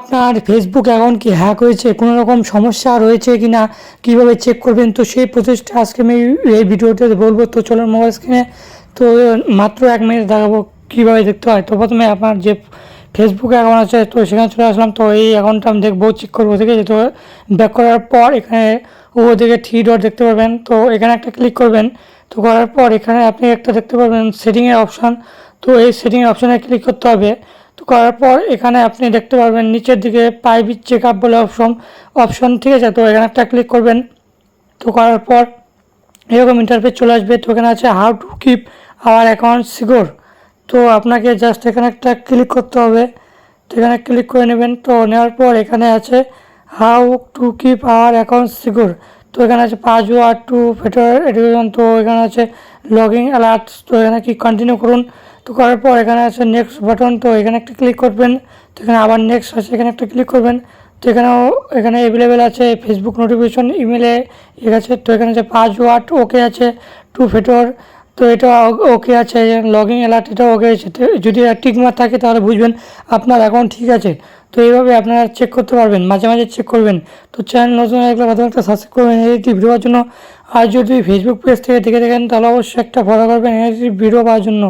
আপনার Facebook account কি hack হয়েছে? কোনো রকম সমস্যা রয়েছে কি না কীভাবে চেক করবেন? তো সেই প্রসেসটা আজকে আমি এই ভিডিওতে বলব। তো চলুন মোবাইল স্ক্রিনে তো মাত্র এক মিনিট দেখাবো কীভাবে দেখতে হয়। তো প্রথমে আপনার যে ফেসবুক অ্যাকাউন্ট আছে, তো সেখানে চলে আসলাম। তো এই অ্যাকাউন্টটা আমি দেখব চেক করব, ঠিক আছে? তো ব্যাক করার পর এখানে ও দিকে থ্রি ডট দেখতে পাবেন তো এখানে একটা ক্লিক করবেন। তো করার পর এখানে আপনি একটা দেখতে পারবেন সেটিংয়ের অপশান তো এই সেটিংয়ের অপশানে ক্লিক করতে হবে। করার পর এখানে আপনি দেখতে পারবেন নিচের দিকে প্রাইভেট চেক আপ বলে অপশন অপশন ঠিক আছে? তো এখানে একটা ক্লিক করবেন। তো করার পর এরকম ইন্টারফেস চলে আসবে। তো এখানে আছে how to keep our account secure তো আপনাকে জাস্ট এখানে একটা ক্লিক করতে হবে। তো এখানে ক্লিক করে নেবেন। তো নেওয়ার পর এখানে আছে how to keep our account secure তো এখানে আছে পাসওয়ার্ড টু ফেটার এডুকেশন তো এখানে আছে লগিং অ্যালার্টস তো এখানে কি কন্টিনিউ করুন। তো করার পর এখানে আছে নেক্সট বাটন তো এখানে একটা ক্লিক করবেন, তো এখানে আবার নেক্সট আছে, এখানে একটা ক্লিক করবেন, তো এখানেও, এখানে অ্যাভেলেবেল আছে ফেসবুক নোটিফিকেশন ইমেলে ঠিক আছে, তো এখানে আছে পাসওয়ার্ড ওকে আছে টু ফেটোর তো এটা ওকে আছে লগিং অ্যালার্ট এটা ওকে আছে, তো যদি টিকমার থাকে তাহলে বুঝবেন আপনার অ্যাকাউন্ট ঠিক আছে, তো এইভাবে আপনারা চেক করতে পারবেন, মাঝে মাঝে চেক করবেন, তো চ্যানেল নতুন লাগলে প্রথমে একটা সাবস্ক্রাইব করবেন, এই ভিডিওর জন্য, আর যদি ফেসবুক পেজ থেকে দেখে দেখেন তাহলে অবশ্যই একটা ফলো করবেন, এই ভিডিও পাওয়ার জন্য।